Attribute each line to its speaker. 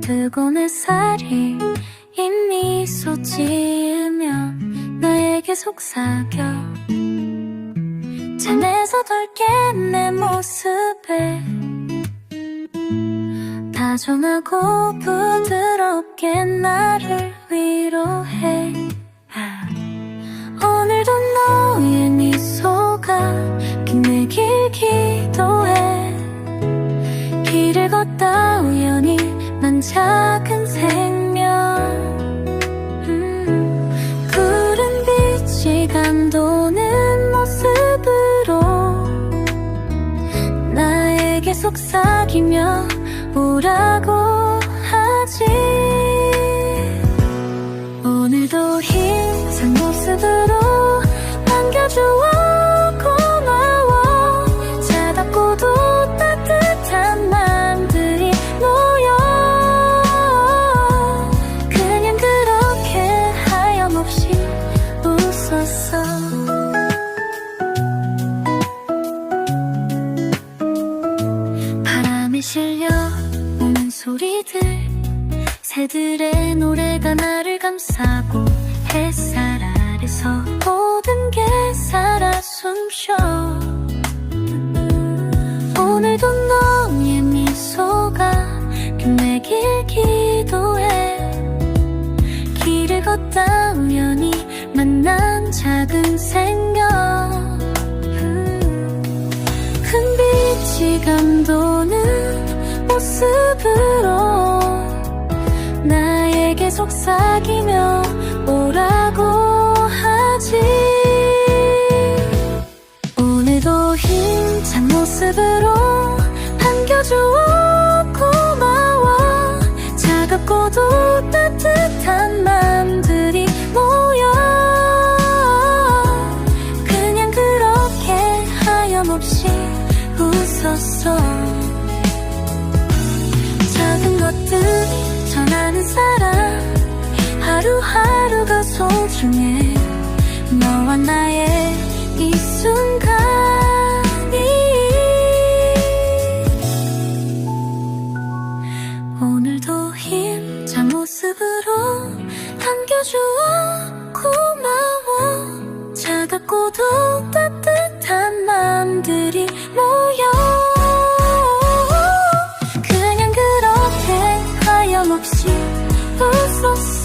Speaker 1: 뜨거운 햇살이 이미 쏟지으면 나에게 속삭여. 잠에서 덜깬 내 모습에 다정하고 부드럽게 나를 위로 작은 생명. 음, 구름 빛이 감도는 모습으로 나에게 속삭이며 오라고 하지. 오늘도 힘찬 모습으로 반겨주 실려 오는 소리들 새들의 노래가 나를 감싸고 햇살 아래서 모든 게 살아 숨쉬어 오늘도 너의 미소가 빛내길 기도해 길을 걷다 우연히 만난 작은 음, 큰 빛이 감도 나에게 속삭이며 오라고 하지? 오늘도 힘찬 모습으로 반겨주어 고마워 차갑고도 따뜻한 마 소중해. 너와 나의 이 순간이 오늘도 힘찬 모습으로 안겨주어 고마워. 차갑고도 따뜻한 마음들이 모여. 그냥 그렇게 하염없이 웃었어.